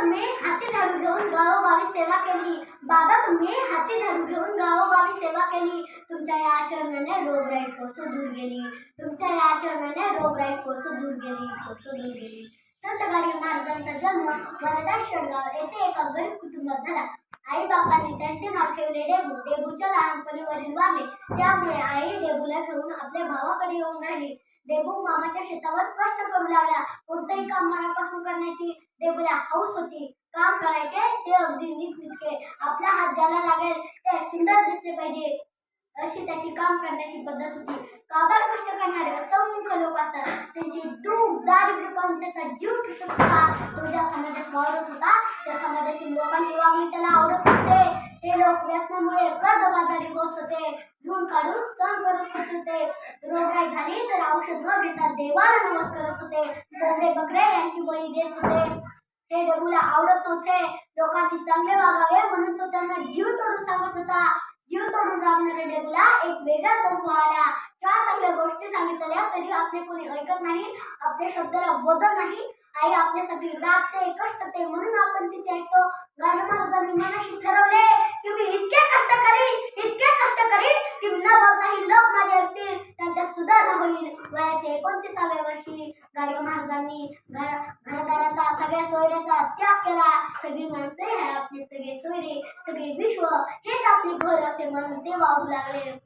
तुम्ही हाती झाडू घेऊन गावोगावी सेवा केली. बाबा तुम्ही हाती झाडू घेऊन गावोगावी सेवा केली. तुमच्या या आचरणाने रोगराई कोसू दूर गेली. तुमच्या या आचरणाने रोगराई कोसू दूर गेली कोसू दूर गेली. संत गाडगे महाराजांचा जन्म वरदा शडगाव येथे एका गरीब कुटुंबात झाला. आई बापांनी त्यांचे नाव ठेवले डेबू डेबूच्या लहानपणी वडील वारले. त्यामुळे आई डेबूला घेऊन आपल्या भावाकडे येऊन राहिली. देबू मामाच्या शेतावर कष्ट करू लागला. कोणतंही काम मनापासून करण्याची देबूला हौस होती. काम करायचे ते अगदी नीटनेटके. आपला हात ज्याला लागेल ते सुंदर दिसले पाहिजे. अशी त्याची काम करण्याची पद्धत होती. काबार कष्ट करणारे असंख्य लोक असतात. त्यांची दूध दारिद्र्य पाहून त्याचा जीव तुटत होता तो ज्या समाजात वावरत होता. त्या समाजातील लोकांची वागणी त्याला आवडत होते. ते लोक व्यसनामुळे कर्जबाजारी होत होते. ऋण काढून सहन करत होते. रोगराई झाली तर औषध न घेता देवाला नमस्कार करत होते. कोंबडे बकरे यांची बळी देत होते. हे देऊला आवडत नव्हते. लोकांनी चांगले वागावे म्हणून तो त्यांना जीव तोडून सांगत होता. जीव तोडून राबणाऱ्या डेबूला एक वेगळा तत्व आला. चार चांगल्या गोष्टी सांगितल्या तरी आपले कोणी ऐकत नाही आपल्या शब्दाला वजन नाही. आई आपल्यासाठी राबते कष्टते म्हणून आपण तिचे ऐकतो. गाडगे महाराजांनी मनाशी ठरव वयाचे एकोणतीसाव्या वर्षी गाडगे महाराजांनी घर घरदाराचा सगळ्या सोयऱ्याचा त्याग केला. सगळी माणसे आपले सगळे सोयरे सगळे विश्व हेच आपले घर असे म्हणून ते वाहू लागले.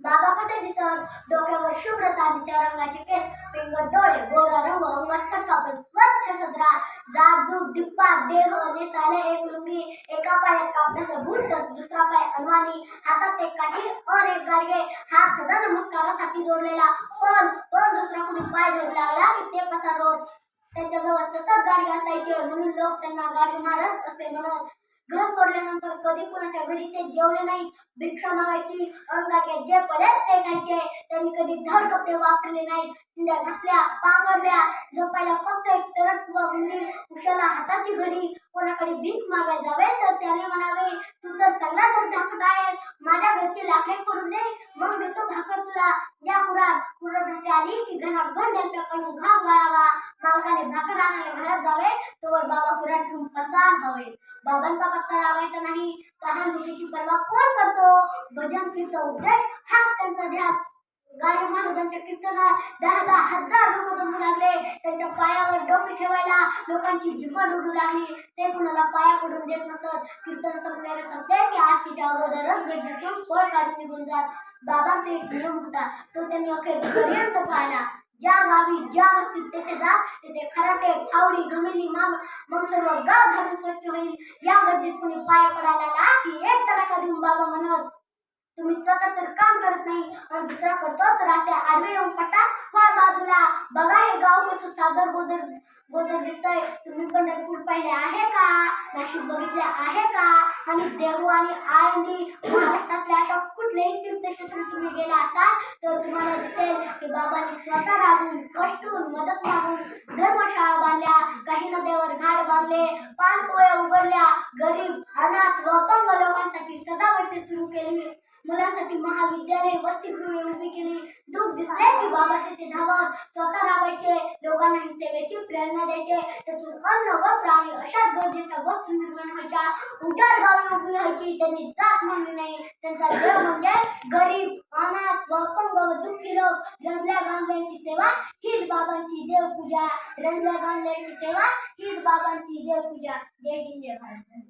बाबा कसे दिसत डोक्यावर शुभ्र चांदीच्या रंगाचे केस पिंगट डोळे गोरा रंग मत्तर कापड स्वच्छ सदरा जाडजूड डिप्पा देह नेसाले एक लुंगी एका पायात कापडाचं बूट तर दुसरा पाय अनवाणी हातात एक काठी अन एक गाडगे हात सदा नमस्कारासाठी जोडलेला पण पण दुसरा कोणी पाय धरू लागला की ते पसारवत. त्यांच्याजवळ सतत गाडी असायची म्हणून लोक त्यांना गाडी महाराज असे म्हणत. घर सोडल्यानंतर कधी कुणाच्या घरी ते जेवले नाही भिक्षा मागायची अंगाचे जे पडेल ते खायचे त्यांनी कधी धड कपडे वापरले नाहीत. चिंध्या घातल्या पांघरल्या झोपायला फक्त एक तरट बघली उशाला हाताची घडी. कोणाकडे भीक मागायला जावे तर त्याने म्हणावे तू तर चांगला तर धाकट आहेस माझ्या घरची लाकडे पडून दे मग देतो भाकर तुला. द्या कुराड. कुराड आली की घरात घर त्यांच्याकडून घाम गळावा. मालकाने भाकर आणायला घरात जावे तोवर बाबा कुराड ठेवून कसा हवे बाबांचा पत्ता लावायचा नाही. लहान मुलीची पर्वा कोण करतो? भजन की उद्देश हाच त्यांचा ध्यास. गाडी महाराजांच्या कीर्तनात दहा दहा हजार लोक जमू लागले. त्यांच्या पायावर डोके ठेवायला लोकांची जीवन उडू लागली. ते कुणाला पाया पडून देत नसत. कीर्तन संपल्याने संपले की आरतीच्या अगोदरच गर्दीतून पळ काढून निघून जात. बाबांचा एक नियम होता. तो त्यांनी अखेरपर्यंत पाहिला. ज्या गावी ज्या वस्तीत तेथे जा तेथे खराटे फावडी घमेली माग मग सर्व गाव झाडून स्वच्छ होईल. या गर्दीत कुणी पाया पडायला आला की एक तडाखा देऊन बाबा म्हणत तुम्ही स्वतः तर काम करत नाही. आणि दुसरा करतो तर असे आडवे येऊन पटा फळ बाजूला बघा हे गाव कसं सादर गोदर गोदर दिसतंय. तुम्ही पंढरपूर पाहिले आहे का? नाशिक बघितले आहे का? आणि देहू आणि आळंदी महाराष्ट्रातल्या अशा कुठलेही तीर्थक्षेत्र तुम्ही गेला असाल तर तुम्हाला दिसेल की बाबांनी स्वतः राबून कष्टून मदत मागून धर्मशाळा बांधल्या काही नद्यावर घाट बांधले पाणपोया उघडल्या गरीब अनाथ व अपंग लोकांसाठी सदावर्ती सुरू केली. मुलासाठी महाविद्यालय वसतिगृहे उभी केली. दुःख दिसले की बाबा तिथे धावत स्वतः राबायचे लोकांना सेवेची प्रेरणा द्यायचे. त्यातून अन्न वस्त्र आणि अशाच गरजेच्या वस्तू निर्माण व्हायच्या. उजाड गावी उभी व्हायची त्यांनी जात मानली नाही. त्यांचा देव म्हणजे गरीब अनाथ व अपंग व दुःखी लोक. रंजल्या गांधळ्यांची सेवा हीच बाबांची देवपूजा. रंजल्या गांधळ्यांची सेवा हीच बाबांची देवपूजा. जय हिंद जय भारत.